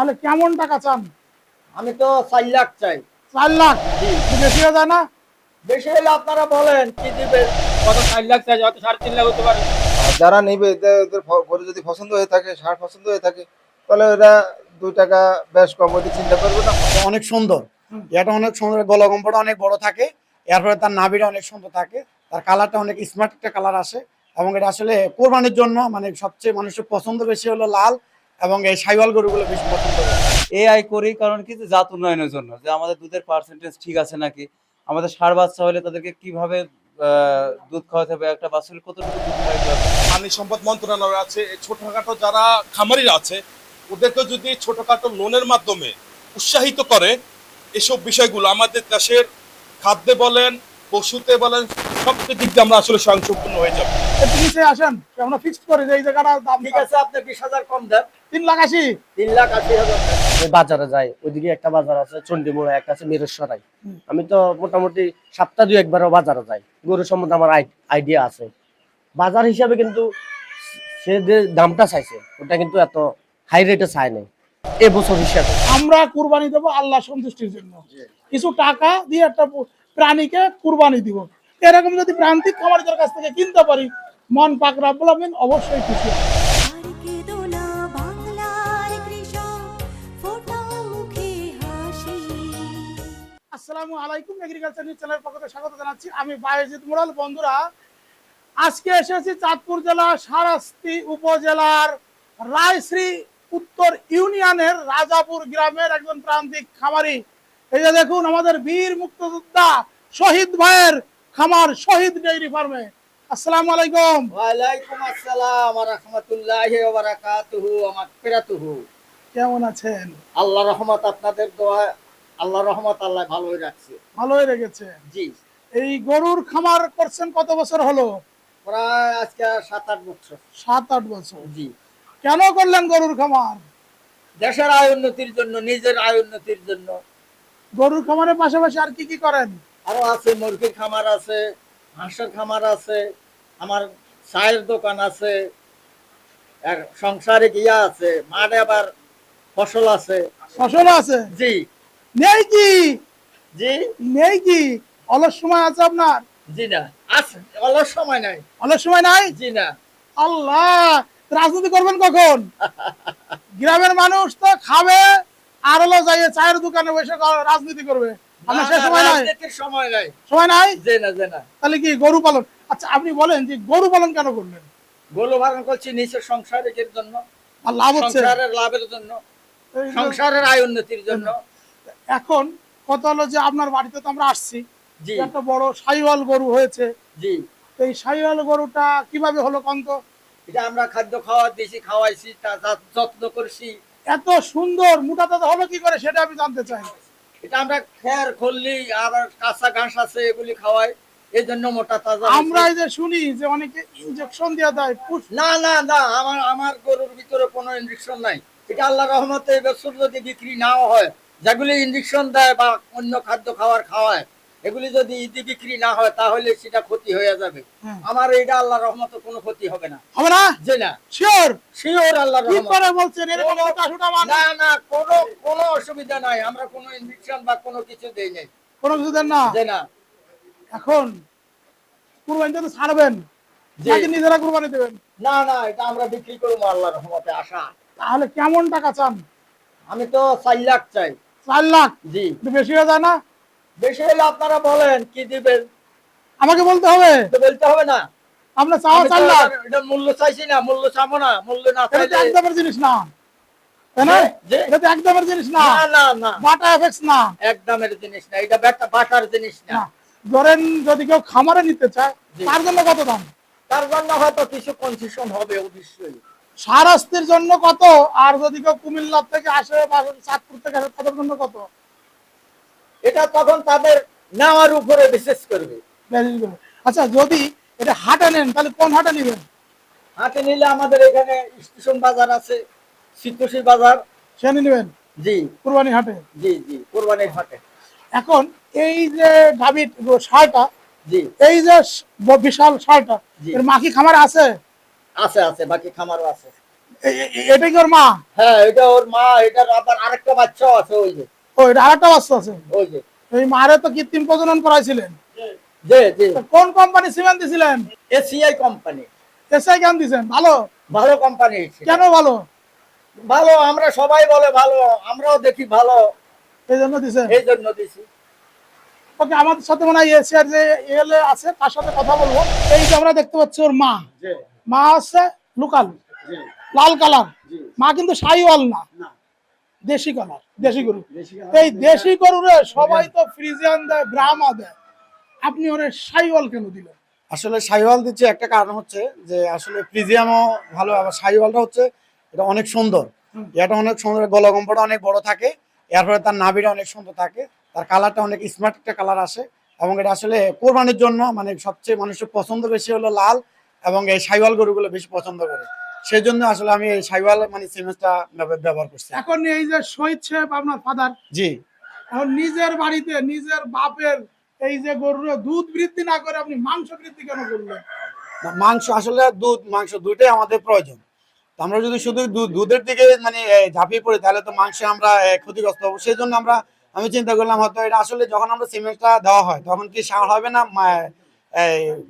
তাহলে কেমন টাকা চান? আমি তো চার লাখ চাই। চার লাখ? বেশি হয়ে যায় না? বেশি হলে আপনারা বলেন কি দিবেন? কত চার লাখ চাই হয়তো সাড়ে তিন লাখ হতে পারে। যারা নেবে এদের যদি পছন্দ হয়ে থাকে সার পছন্দ হয়ে থাকে তাহলে ওরা দুই টাকা বেশ কম ওদের চিন্তা করবে না। অনেক সুন্দর। এটা অনেক সুন্দর গলগম্বটা অনেক বড় থাকে। এরপরে তার নাভিটা অনেক সুন্দর থাকে। তার কালারটা অনেক স্মার্ট একটা কালার আসে। এবং এটা আসলে কোরবানির জন্য মানে সবচেয়ে মানুষের পছন্দ বেশি হলো লাল। এবং এই সাইওয়াল গরুগুলো বেশি পছন্দ করে। এআই করি কারণ কি জাত উন্নয়নের জন্য যে আমাদের দুধের পার্সেন্টেজ ঠিক আছে নাকি? আমাদের সার বাচ্চা হলে তাদেরকে কীভাবে দুধ খাওয়াতে হবে একটা বাছুরের কতটুকু দুধ খাওয়াতে হবে? পানি সম্পদ মন্ত্রণালয় আছে এই ছোটখাটো যারা খামারিরা আছে ওদেরকে যদি ছোটখাটো লোনের মাধ্যমে উৎসাহিত করে এসব বিষয়গুলো আমাদের দেশের খাদ্যে বলেন পশুতে বলেন সব দিক দিয়ে আমরা আসলে স্বয়ংসম্পূর্ণ হয়ে যাব। নিচে আসেন আমরা ফিক্সড করে যে এই জায়গাটার দাম ঠিক আছে আপনি বিশ হাজার কম দেন। তিন লাখ আশি? তিন লাখ আশি হাজার বাজারে যাই ওইদিকে একটা বাজার আছে চন্ডিমোড়া একটা আছে মেরেশ্বরাই আমি তো মোটামুটি সপ্তাহ দুই একবারও বাজারে যাই। গরু সম্বন্ধে আমার আইডিয়া আছে। বাজার হিসাবে কিন্তু সে যে দামটা চাইছে ওটা কিন্তু এত হাই রেটে চায় নাই। এবছর হিসাবে। আমরা কুরবানি দেবো আল্লাহ সন্তুষ্টির জন্য। কিছু টাকা দিয়ে একটা প্রাণীকে কুরবানি দিব। এরকম যদি প্রান্তিক খামারিদের কাছ থেকে কিনতে পারি মন পাক রাব্বুল অবশ্যই খুশি আসসালামু আলাইকুম এগ্রিকালচার নিউজ চ্যানেলের পক্ষ থেকে স্বাগত জানাচ্ছি আমি বায়েজিৎ মুরাল। বন্ধুরা আজকে এসেছি চাঁদপুর জেলা সারাস্তি উপজেলার রায়শ্রী উত্তর ইউনিয়নের রাজাপুর গ্রামের একজন প্রান্তিক খামারি। এই যে দেখুন আমাদের বীর মুক্তিযোদ্ধা শহীদ ভাইয়ের খামার শহীদ ডেইরি ফার্মে। আসসালামু আলাইকুম। ওয়ালাইকুম আসসালাম ওয়া রাহমাতুল্লাহি ওয়া বারাকাতুহু ওয়া মাগফিরাতুহু। কেমন আছেন? আল্লাহ রহমত আপনাদের দোয়া আল্লাহ রহমত আল্লাহ ভালোই রাখছে। ভালোই রেখেছে। জি। এই গরুর খামার করছেন কত বছর হলো? প্রায় আজকে সাত আট বছর। সাত আট বছর। জি। কেন করলেন গরুর খামার? দেশের আয় উন্নতির জন্য নিজের আয় উন্নতির জন্য। গরুর খামারের পাশাপাশি আর কি কি করেন? আরও আছে মুরগির খামার আছে হাঁসের খামার আছে আমার চায়ের দোকান আছে সংসারে গিয়া আছে মাঠে আবার ফসল আছে। ফসল আছে? জি। নেই কি? জি। নেই কি? অলস সময় আছে আপনার? জি না। আছে অলস সময় নাই। অলস সময় নাই? জি না। আল্লাহ! রাজনীতি করবেন কখন? গ্রামের মানুষ তো খাবে আর হলো যাই চায়ের দোকানে বসে রাজনীতি করবে। আপনার সে সময় নাই। সময় নাই। সময় নাই? যে না যে না। তাহলে কি গরু পালন? আচ্ছা আপনি বলেন যে গরু পালন কেন করলেন? গোল পালন করছি নিজের সংসারের জন্য। আর লাভ হচ্ছে? সংসারের লাভের জন্য। সংসারের আয় উন্নতির জন্য। এখন কথা হলো যে আপনার বাড়িতে তো আমরা আসছি। একটা বড় সাইওয়াল গরু হয়েছে। জি। এই সাইওয়াল গরুটা কীভাবে হলো কন্ত? এটা আমরা খাদ্য খাওয়া দিয়েছি খাওয়াইছি তা যত্ন করছি। এত সুন্দর মোটা তাজা হলো কি করে সেটা আমি জানতে চাই এটা আমরা খের খল্লি আবার কাঁচা ঘাস আছে এগুলি খাওয়াই এই জন্য মোটা তাজা আমরা এই যে শুনি যে অনেকে ইনজেকশন দিয়ে দেয় না না না আমার আমার গরুর ভিতরে কোনো ইঞ্জেকশন নাই। এটা আল্লাহ রহমতে এবছর যদি বিক্রি নাও হয় যেগুলি ইঞ্জেকশন দেয় বা অন্য খাদ্য খাওয়ার খাওয়ায় এগুলি যদি ইদি বিক্রি না হয় তাহলে সেটা ক্ষতি হয়ে যাবে। আমার এটা আল্লাহ রহমতে কোনো ক্ষতি হবে না। হবে না? যে না। শিওর? শিওর আল্লাহ কি করে বলছেন? এরকম মোটা সোটা মানুষ না না কোনো কোনো অসুবিধা নাই। আমরা কোনো ইঞ্জেকশন বা কোনো কিছু দেই নাই। কোনো কিছু দেন না? যে না। এখন কুরবানি তো ছাড়বেন। নাকি নিজেরা কুরবানি দেবেন? না না এটা আমরা বিক্রি করব আল্লাহ রহমতে আশা। তাহলে কেমন টাকা চান? আমি তো চার লাখ চাই। চার লাখ? জি। বেশি হয়ে যায় না? বেশি হলে আপনারা বলেন কি দিবেন? আমাকে বলতে হবে? বলতে হবে না। আপনার চাওয়া এটার- এটার মূল্য চাইছি না মূল্য চাবো না মূল্য না এটা চাইলে একদমের জিনিস না। না? এটা তো একদমের জিনিস না। না না না। বাটা এফেক্স না। একদমের জিনিস না এটা বেটা বাটার জিনিস না। না। ধরেন যদি কেউ খামারে নিতে চায় তার জন্য কত দাম? তার জন্য হয়তো কিছু কনসেশন হবে অবশ্যই। সারাস্তির জন্য কত? আর যদি কেউ কুমিল্লার থেকে আসে বা চাঁদপুর থেকে আসে তাদের জন্য কত? এটা তখন তাদের নেওয়ার উপরে বিশেষ করবে। আচ্ছা যদি এটা হাটে নেন তাহলে কোন হাটে নেবেন? হাতে নিলে আমাদের এখানে স্টেশন বাজার আছে শীতশী বাজার। সেখানে নেবেন? জি। কুরবানি হাটে? জি জি কোরবানির হাটে। এখন এই যে গাভীর সারটা জি। এই যে বিশাল সারটা। এর মাখি খামারে আছে? আছে আছে বাকি খামারও আছে। এটা কি ওর মা? হ্যাঁ এটা ওর মা এটার আবার আরেকটা বাচ্চাও আছে ওই যে। আরেকটা বাচ্চা আছে। ওই যে। এই মারে তো কৃত্রিম প্রজনন করাইছিলেন। কোন কোম্পানি সিমেন্ট দিছিলেন? ACI company. এসআই কেন দিছেন? ভালো? ভালো কোম্পানি কেন ভালো? ভালো আমরা সবাই বলে ভালো আমরাও দেখি ভালো। এই জন্য দিছেন? এই জন্য দিছি। ওকে আমাদের সাথে মনে হয় এসিআর যে এল আছে তার সাথে কথা বলব। এই যে আমরা দেখতে পাচ্ছি ওর মা। মা হচ্ছে লোকাল। লাল কালার। মা কিন্তু সাইওয়াল না। দেশি কালার দেশি গরু। এই দেশি গরুরে সবাই তো ফ্রিজিয়ান দেয় ব্রাহ্মা দেয়। আপনি ওরে সাইওয়াল কেন দিলেন? আসলে সাইওয়াল দিচ্ছে একটা কারণ হচ্ছে যে আসলে প্রিজিয়ামও ভালো আবার সাইওয়ালটা হচ্ছে এটা অনেক সুন্দর। এটা অনেক সুন্দর গলগম্বটা অনেক বড় থাকে। এরপরে তার নাভিটা অনেক সুন্দর থাকে। তার কালারটা অনেক স্মার্ট একটা কালার আসে। এবং এটা আসলে কোরবানির জন্য মানে সবচেয়ে মানুষের পছন্দ বেশি হলো লাল এবং এই সাইওয়াল গরুগুলো বেশি পছন্দ করে। সেই জন্য আসলে আমি এই সাইওয়াল মানে সিমেন্টটা ব্যবহার করছি। এখন এই যে শহীদ সাহেব আপনার ফাদার জি। এখন নিজের বাড়িতে নিজের বাপের এই যে গরুর দুধ বৃদ্ধি না করে আপনি মাংস বৃদ্ধি কেন করলেন? মাংস আসলে দুধ মাংস দুইটাই আমাদের প্রয়োজন। আমরা যদি শুধু দুধের দিকে মানে ঝাঁপিয়ে পড়ি তাহলে তো মাংসে আমরা ক্ষতিগ্রস্ত হব। সেই জন্য আমরা আমি চিন্তা করলাম হয়তো এটা আসলে যখন আমরা সিমেন্টটা দেওয়া হয় তখন কি সার হবে না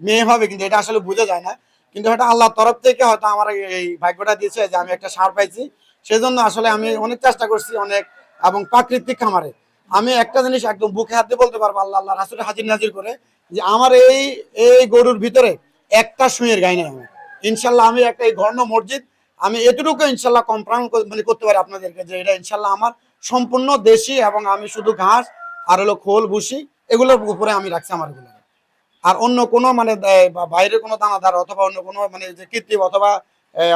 মেয়ে হবে কিন্তু এটা আসলে বোঝা যায় না। কিন্তু হয়তো আল্লাহর তরফ থেকে হয়তো আমার এই ভাগ্যটা দিয়েছে যে আমি একটা সার পাইছি। সেই জন্য আসলে আমি অনেক চেষ্টা করছি অনেক, এবং প্রাকৃতিক খামারে। আমি একটা জিনিস একদম বুকে হাত বলতে পারব, আল্লাহ আল্লাহ, রাসুলের হাজির নাজির করে যে আমার এই এই গরুর ভিতরে একটা সুঁয়ের গাই নেই আমার ইনশাল্লাহ আমি একটা এই ঘর্ণ মসজিদ, আমি এতটুকু ইনশাল্লাহ কনফার্ম মানে করতে পারি আপনাদেরকে যে এটা ইনশাল্লাহ আমার সম্পূর্ণ দেশি এবং আমি শুধু ঘাস আর হলো খোল, ভুসি, এগুলোর উপরে আমি রাখছি আমার এগুলো। আর অন্য কোনো মানে বাইরে কোনো দানাদার অথবা অন্য কোনো মানে যে কৃত্রিম অথবা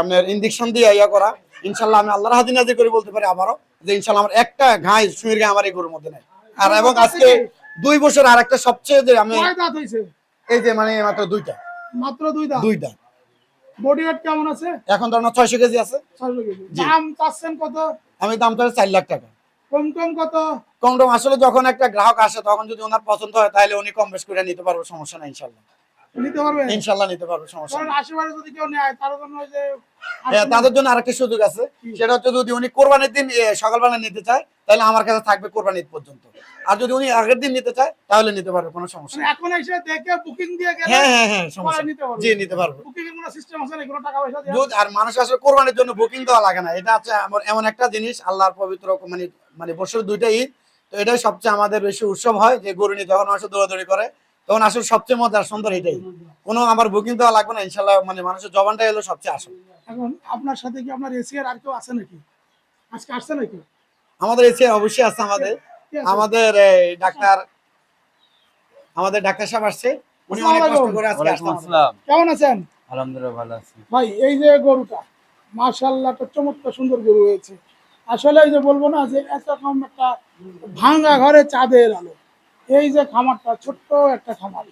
আপনার ইঞ্জেকশন দিয়ে ইয়া করা ইনশাল্লাহ আমি আল্লাহর হাজির নাজির করে বলতে পারি আবারও যে ইনশাল্লাহ আমার একটা ঘাস সুইয়ের গায়ে আমার এই গরুর মধ্যে নেই। আর এবং আজকে দুই বছর আর একটা সবচেয়ে যে আমি এই যে মানে মাত্র দুইটা। মাত্র দুইটা দুইটা বডি ওয়েট কেমন আছে? এখন ধরুন ছয়শো কেজি আছে। ছয়শো দাম চাচ্ছেন কত? আমি দাম চাই চার লাখ টাকা। কম কত? আসলে যখন একটা গ্রাহক আসে, তখন যদি ওনার পছন্দ হয়, তাহলে উনি কম বেশ করে নিতে পারব, সমস্যা নাই, ইনশাল্লাহ। নিতে পারবেন ইনশাল্লাহ নিতে পারব সমস্যা কারণ আশেপাশে যদি কেউ নেয় তার জন্য যে হ্যাঁ, তাদের জন্য আরেকটা সুযোগ আছে। সেটা হচ্ছে যদি উনি কোরবানির দিন সকালবেলা নিতে চায় তাহলে আমার কাছে থাকবে কোরবানির ঈদ পর্যন্ত। আর যদি উনি আগের দিন নিতে চায় তাহলে নিতে পারবে কোনো সমস্যা মানে এখন এসে দেখে বুকিং দিয়ে গেলে হ্যাঁ হ্যাঁ হ্যাঁ সমস্যা পরে নিতে পারবে। জি নিতে পারব। বুকিং এর কোনো সিস্টেম আছে না কোনো টাকা পয়সা দুধ আর মানুষ আসলে কোরবানির জন্য বুকিং দেওয়া লাগে না। এটা হচ্ছে এমন- এমন একটা জিনিস আল্লাহর পবিত্র মানে মানে বছর দুইটা ঈদ। তো এটাই সবচেয়ে আমাদের বেশি উৎসব হয় যে গরু নিয়ে যখন আসলে দৌড়াদৌড়ি করে তখন আসলে সবচেয়ে মজার সুন্দর এটাই। কোনো আমার বুকিং দেওয়া লাগবে না ইনশাল্লাহ মানে মানুষের জবানটাই হলো সবচেয়ে আসল। এখন আপনার সাথে কি আপনার এসিয়ার আর কেউ আছে নাকি? আজকে আসছে নাকি? আমাদের এসে অবশ্যই আছে আমাদের। আমাদের ডাক্তার আমাদের ডাক্তার সাহেব আসছে। উনি অনেক কষ্ট করে আজকে আসছে কেমন আছেন? আলহামদুলিল্লাহ ভালো আছি। ভাই এই যে গরুটা মাশাল্লাহ একটা চমৎকার সুন্দর গরু হয়েছে। আসলে এই যে বলব না যে এরকম একটা ভাঙ্গা ঘরে চাঁদের আলো। এই যে খামারটা ছোট্ট একটা খামার।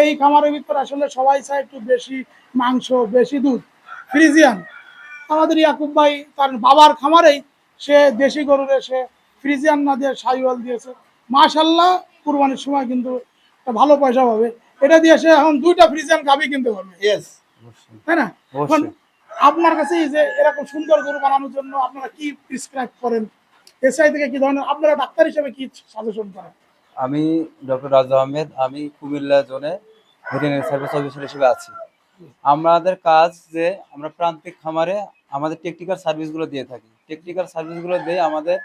এই খামারের ভিতরে আসলে সবাই চায় একটু বেশি মাংস বেশি দুধ। ফ্রিজিয়ান। আমাদের ইয়াকুব ভাই তার বাবার খামারেই সে দেশি গরুর সে ফ্রিজিয়ান না দিয়ে সাইওয়াল দিয়েছে। মাশাল্লাহ কুরবানির সময় কিন্তু ভালো পয়সা পাবে। এটা দিয়ে সে এখন দুইটা ফ্রিজিয়ান গাভি কিনতে পারবে. অবশ্যই তাই না? এখন আপনার কাছে যে এরকম সুন্দর গরু বানানোর জন্য আপনারা কি প্রিসক্রাইব করেন? এসআই থেকে কি ধরনের আপনারা ডাক্তার হিসেবে কি সাজেশন করেন? আমি ডক্টর রাজু আহমেদ, আমি কুমিল্লা জোনে ভেটেরিনারি সার্ভিস অফিসার হিসেবে আছি। আমাদের কাজ যে আমরা প্রান্তিক খামারে আমাদের টেকনিক্যাল সার্ভিসগুলো দিয়ে থাকি। টেকনিক্যাল সার্ভিসগুলো দিয়ে আমাদের,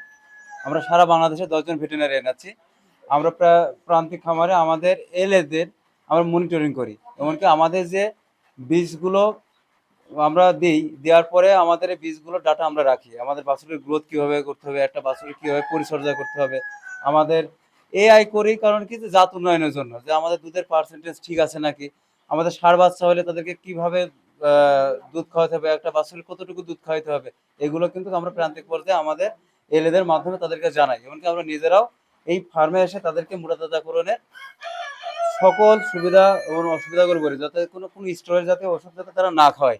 আমরা সারা বাংলাদেশে দশজন ভেটেরিনারি আছি। আমরা প্রা- প্রান্তিক খামারে আমাদের এলএদের আমরা মনিটরিং করি। এমনকি আমাদের যে বীজগুলো আমরা দিই, দেওয়ার পরে আমাদের এই বীজগুলোর ডাটা আমরা রাখি। আমাদের বাছুরের গ্রোথ কীভাবে করতে হবে, একটা বাছুরের কীভাবে পরিচর্যা করতে হবে, আমাদের এআই করি কারণ কি জাত উন্নয়নের জন্য, যে আমাদের দুধের পার্সেন্টেজ ঠিক আছে নাকি? আমাদের সার বাচ্চা হলে তাদেরকে কীভাবে দুধ খাওয়াতে হবে, একটা বাছুরের কতটুকু দুধ খাওয়াতে হবে? এগুলো কিন্তু আমরা প্রান্তিক পর্যায়ে আমাদের এলেদের মাধ্যমে তাদেরকে জানাই। এমনকি আমরা নিজেরাও এই ফার্মে এসে তাদেরকে মোটাতাজাকরণের সকল সুবিধা এবং অসুবিধাগুলো করি যাতে কোনো কোনো স্টোরেজ যাতে ওষুধ যাতে তারা না খায়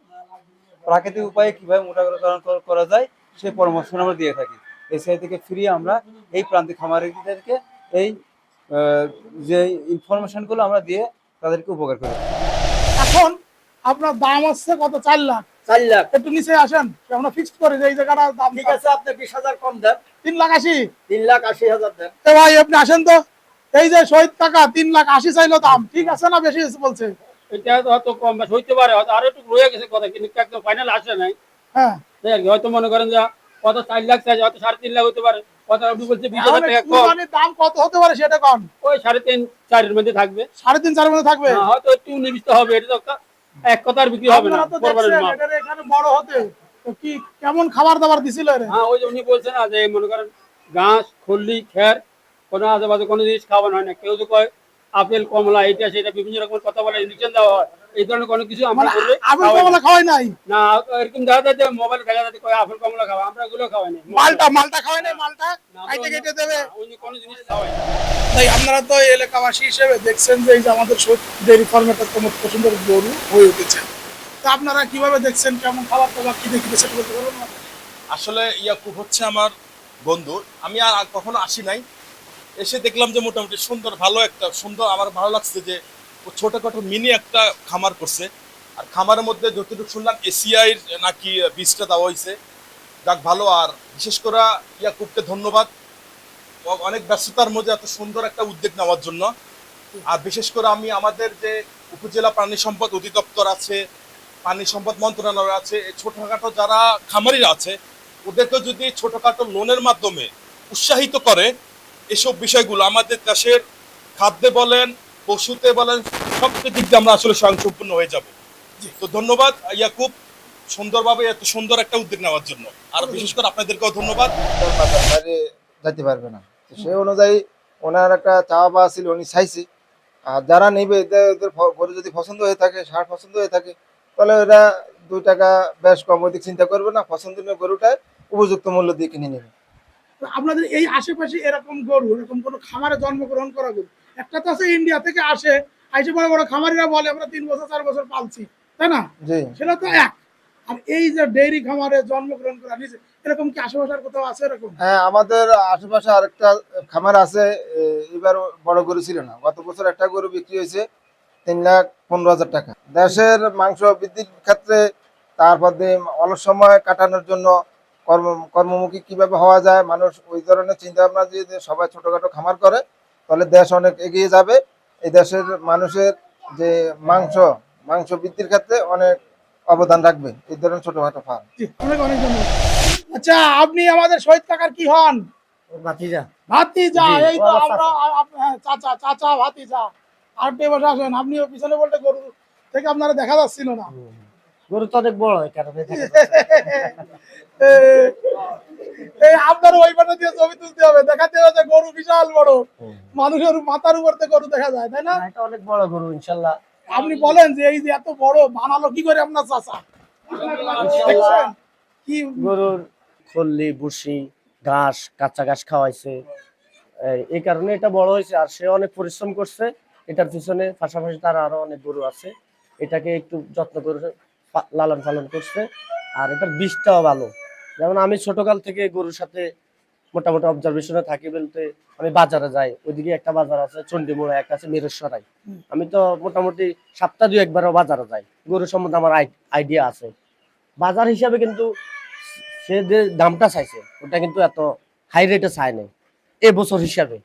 প্রাকৃতিক উপায়ে কীভাবে মোটাকরণ করা যায় সেই পরামর্শ আমরা দিয়ে থাকি। এসআই থেকে ফ্রি আমরা এই প্রান্তিক খামারিদেরকে এই যে ইনফরমেশনগুলো আমরা দিয়ে তাদেরকে উপকার করি। এখন আপনার দাম হচ্ছে কত? চার লাখ। চার লাখ। একটু নিচে আসেন আমরা ফিক্সড করে যে এই জায়গাটা দাম ঠিক আছে আপনি বিশ হাজার কম দেন। তিন লাখ আশি। তিন লাখ আশি হাজার দেন। এ ভাই আপনি আসেন তো। এই যে শহীদ টাকা তিন লাখ আশি চাইলো দাম। ঠিক আছে না বেশি বলছে? এটা হয়তো কম হইতে পারে হয়তো আরও একটু রয়ে গেছে কথা কিন্তু একদম ফাইনাল আসে নাই। হ্যাঁ। হয়তো মনে করেন যে কত চার লাখ চাইছে হয়তো সাড়ে তিন লাখ হতে পারে। কত আপনি বলছে বিশ হাজার টাকা কম। দাম কত হতে পারে সেটা কম ওই সাড়ে তিন চারের মধ্যে থাকবে। সাড়ে তিন চারের মধ্যে থাকবে? হ্যাঁ, হয়তো একটু নিবিষ্ট হবে এটা তো এক কথার বিক্রি হবে না এখানে বড় হতে। কি কেমন খাবার দাবার দিছিল হ্যাঁ ওই যে উনি বলছেন না যে মনে করেন ঘাস খল্লি খের কোনো আশেপাশে কোনো জিনিস খাওয়ানো হয় না। কেউ তো কয় আপেল কমলা এটা সেটা বিভিন্ন রকমের কথা বলে ইঞ্জেকশন দেওয়া হয়। এই ধরনের কোনো কিছু আমরা মানে না। কমলা খাওয়াই নাই? না এরকম দেখা যায় যে মোবাইল দেখা যাচ্ছে কয় আপেল কমলা খাওয়া আমরা এগুলো খাওয়াই না মালটা মালটা খাওয়াই নাই মালটা? কেটে দেবে? অন্য কোনো জিনিস খাওয়াই তাই আপনারা তো এলাকাবাসী হিসেবে দেখছেন যে এই যে আমাদের ডেয়ারি একটা মত পছন্দের গরু হয়ে উঠেছে। তো আপনারা কীভাবে দেখছেন কেমন খাবার দাবার কি দেখি সেটা বলতে পারবেন না? আসলে ইয়াকুব হচ্ছে আমার বন্ধু। আমি আর কখনো আসি নাই। এসে দেখলাম যে মোটামুটি সুন্দর, ভালো একটা, সুন্দর আমার ভালো লাগছে যে ছোটখাটো মিনি একটা খামার করছে। আর খামারের মধ্যে যতটুকু শুনলাম, এসিআই নাকি বীজটা দেওয়া হয়েছে। যাক, ভালো। আর বিশেষ করে ইয়াকুবকে ধন্যবাদ। অনেক ব্যস্ততার মধ্যে এত সুন্দর একটা উদ্যোগ নেওয়ার জন্য। আর বিশেষ করে আমি আমাদের যে উপজেলা প্রাণী সম্পদ অধিদপ্তর আছে পানি সম্পদ মন্ত্রণালয় আছে ছোটখাটো যারা খামারিরা আছে, ওদেরকে যদি ছোটখাটো লোনের মাধ্যমে উৎসাহিত করে এসব বিষয়গুলো আমাদের দেশের খাদ্যে বলেন পশুতে বলেন সব দিক দিয়ে আমরা আসলে স্বয়ংসম্পূর্ণ হয়ে যাব। তো ধন্যবাদ ইয়াকুব সুন্দরভাবে এত সুন্দর একটা উদ্যোগ নেওয়ার জন্য। আর বিশেষ করে আপনাদেরকেও ধন্যবাদ। যাইতে পারবে না। তো সেই অনুযায়ী ওনার একটা চাওয়া পাওয়া ছিল উনি চাইছে। আর যারা নেবে এদের ওদের গরু যদি পছন্দ হয়ে থাকে সার পছন্দ হয়ে থাকে তাহলে ওরা দুই টাকা বেশ কম ওদিক চিন্তা করবে না। পছন্দনীয় গরুটা উপযুক্ত মূল্য দিয়ে কিনে নেবে। তো আপনাদের এই আশেপাশে এরকম গরু এরকম কোনো খামারে জন্মগ্রহণ করা গরু? একটা তো আছে ইন্ডিয়া থেকে আসে আইসে বড় বড় খামারিরা বলে আমরা তিন বছর চার বছর পালছি তাই না? সেটা তো এক। আর এই যে ডেইরি খামারে জন্মগ্রহণ করা নিজে এরকম কি আশেপাশে আর কোথাও আছে এরকম? হ্যাঁ আমাদের আশেপাশে আরেকটা খামার আছে এবার বড় গরু ছিল না। গত বছর একটা গরু বিক্রি হয়েছে তিন লাখ পনেরো হাজার টাকা। দেশের মাংস বৃদ্ধির ক্ষেত্রে তারপর অলস সময় কাটানোর জন্য কর্ম কর্মমুখী কীভাবে হওয়া যায় মানুষ ওই ধরনের চিন্তা ভাবনা যদি সবাই ছোটখাটো খামার করে তাহলে দেশ অনেক এগিয়ে যাবে। এই দেশের মানুষের যে মাংস মাংস বৃদ্ধির ক্ষেত্রে অনেক অবদান রাখবে। এই ধরনের ছোটখাটো ফার্ম আচ্ছা আপনি আমাদের শহীদ কাকার কি হন? ভাতিজা। ভাতিজা এই তো আমরা হ্যাঁ, চাচা চাচা ভাতিজা। আর বসে আসেন আপনিও পিছনে বলতে গরু থেকে আপনারা দেখা যাচ্ছিল না। গরু তো অনেক বড় কারণে এই আপনার ওই পাশে দিয়ে ছবি তুলতে হবে দেখাতে হবে যে গরু বিশাল বড়। মানুষের মাথার উপর থেকে গরু দেখা যায় তাই না? না, এটা অনেক বড় গরু ইনশাল্লাহ। আপনি বলেন যে এই যে এত বড় বানালো কি করে আপনার চাচা? কি গরুর খল্লি ভুসি ঘাস কাঁচা ঘাস খাওয়াইছে। এই- কারণে এটা বড় হয়েছে আর সে অনেক পরিশ্রম করছে। এটার পিছনে পাশাপাশি তার আরও অনেক গরু আছে। এটাকে একটু যত্ন করে লালন পালন করছে। আর এটার বীজটাও ভালো। যেমন আমি ছোটকাল থেকে গরুর সাথে মোটামুটি অবজারভেশনে থাকি বলতে আমি বাজারে যাই। ওইদিকে একটা বাজার আছে চণ্ডীমোড়া একটা আছে মেরেশ্বরাই। আমি তো মোটামুটি সপ্তাহ দুই একবারও বাজারে যাই। গরু সম্বন্ধে আমার আইডিয়া আছে। বাজার হিসাবে কিন্তু সে যে দামটা চাইছে ওটা কিন্তু এত হাই রেটে চায় নাই। এবছর হিসাবে।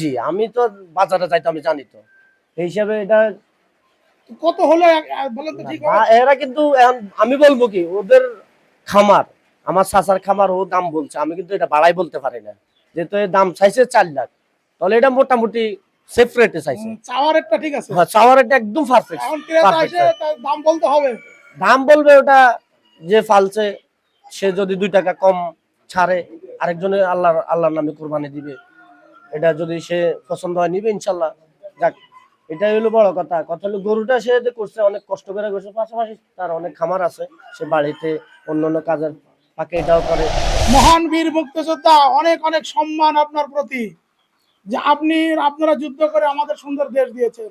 জি আমি তো বাজারে যাইতো আমি জানি তো। এই হিসাবে এটা কত হলো? বলেন তো ঠিক এরা কিন্তু আমি বলব কি ওদের খামার আমার চাচার খামার ও দাম বলছে আমি কিন্তু এটা বাড়াই বলতে পারি না। যেহেতু এর দাম চাইছে চার লাখ তাহলে এটা মোটামুটি সেফ রেটে চাইছে। চাওয়ার ঠিক আছে। হ্যাঁ, চাওয়ার একদম পারফেক্ট এখন ক্রেতা এসে দাম বলতে হবে। দাম বলবে ওটা যে ফালছে সে যদি দুই টাকা কম ছাড়ে আরেকজনে আল্লাহ আল্লাহর নামে কোরবানি দিবে। এটা যদি সে পছন্দ হয় নিবে ইনশাল্লাহ। যাক এটাই হলো বড় কথা। কথা হলো গরুটা সে যে করছে অনেক কষ্ট করে করছে পাশাপাশি তার অনেক খামার আছে। সে বাড়িতে অন্য অন্য কাজের ফাঁকে এটাও করে। মহান বীর মুক্তিযোদ্ধা অনেক অনেক সম্মান আপনার প্রতি। যে আপনি আপনারা যুদ্ধ করে আমাদের সুন্দর দেশ দিয়েছেন।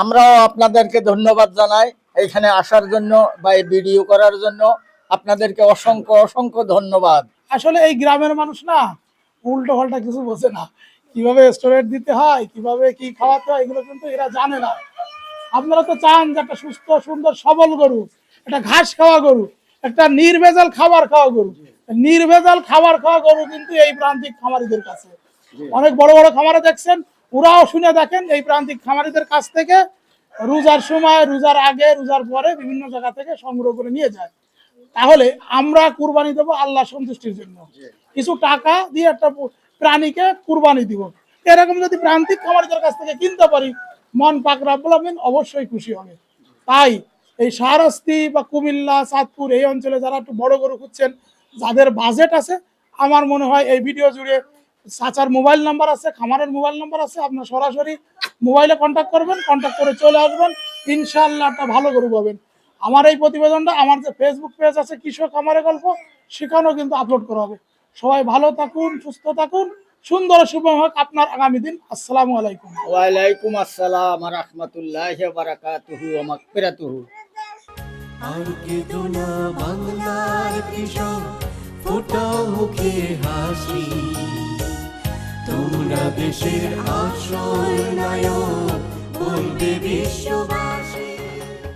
আমরাও আপনাদেরকে ধন্যবাদ জানাই এখানে আসার জন্য বা এই ভিডিও করার জন্য। আপনাদেরকে অসংখ্য অসংখ্য ধন্যবাদ। আসলে এই গ্রামের মানুষ না উল্টো পাল্টা কিছু বোঝে না। কীভাবে স্টোরেট দিতে হয় কীভাবে কি খাওয়াতে হয় এগুলো কিন্তু এরা জানে না। আপনারা তো চান যে একটা সুস্থ সুন্দর সবল গরু একটা ঘাস খাওয়া গরু একটা নির্ভেজাল খাবার খাওয়া গরু। নির্ভেজাল খাবার খাওয়া গরু কিন্তু এই প্রান্তিক খামারিদের কাছে। অনেক বড় বড় খামারে দেখছেন ওরাও শুনে দেখেন এই প্রান্তিক খামারিদের কাছ থেকে রোজার সময় রোজার আগে রোজার পরে বিভিন্ন জায়গা থেকে সংগ্রহ করে নিয়ে যায়। তাহলে আমরা কুরবানি দেবো আল্লাহ সন্তুষ্টির জন্য। কিছু টাকা দিয়ে একটা প্রাণীকে কুরবানি দিব। এরকম যদি প্রান্তিক খামারিদের কাছ থেকে কিনতে পারি, মন পাক রাব্বুল অবশ্যই খুশি হবে। তাই এই শাহরাস্তি বা কুমিল্লা, চাঁদপুর এই অঞ্চলে যারা একটু বড় গরু খুঁজছেন, যাদের বাজেট আছে, আমার মনে হয় এই ভিডিও জুড়ে চাচার মোবাইল নাম্বার আছে, খামারের মোবাইল নাম্বার আছে, আপনার সরাসরি মোবাইলে কন্ট্যাক্ট করবেন কন্ট্যাক্ট করে চলে আসবেন ইনশাল্লাহ একটা ভালো গরু পাবেন। আমার এই প্রতিবেদনটা, আমার যে ফেসবুক পেজ আছে কৃষক খামারের গল্প, সেখানেও কিন্তু আপলোড করা হবে। সবাই ভালো থাকুন সুস্থ থাকুন। সুন্দর শুভ হোক আপনার আগামী দিন। আসসালামু আলাইকুম। ওয়ালাইকুম আসসালাম রহমতুল্লাহ বারাকাতুহু আর কেঁদো না বাংলার কৃষক ফোটাও মুখে হাসি। তোমরা দেশের আসল নায়ক বলবে বিশ্ববাসী।